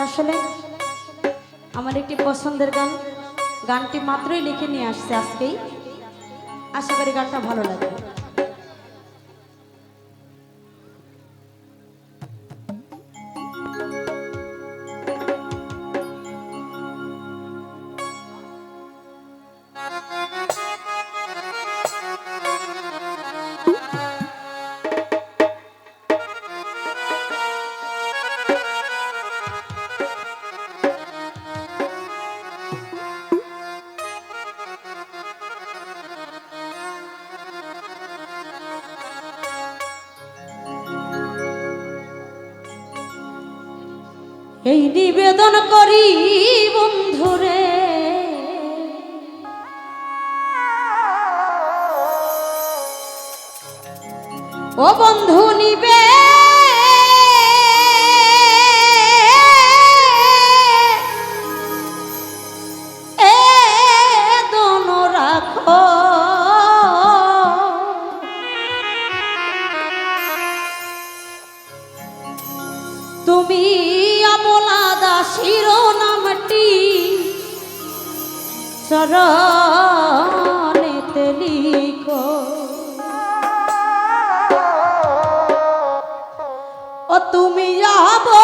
আসলে আমার একটি পছন্দের গান। গানটি মাত্রই লিখে নিয়ে আসছে আজকেই। আশা করি গানটা ভালো লাগে করি বন্ধুরে। ও বন্ধু নিবে তুমি যাব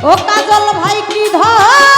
ও কাজল ভাই কি ধন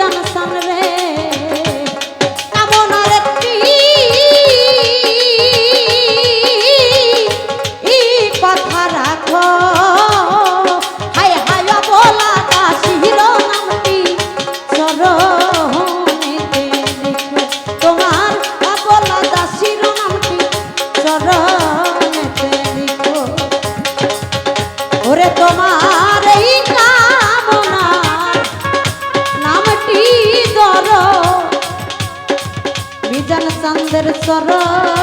ござい。চরণ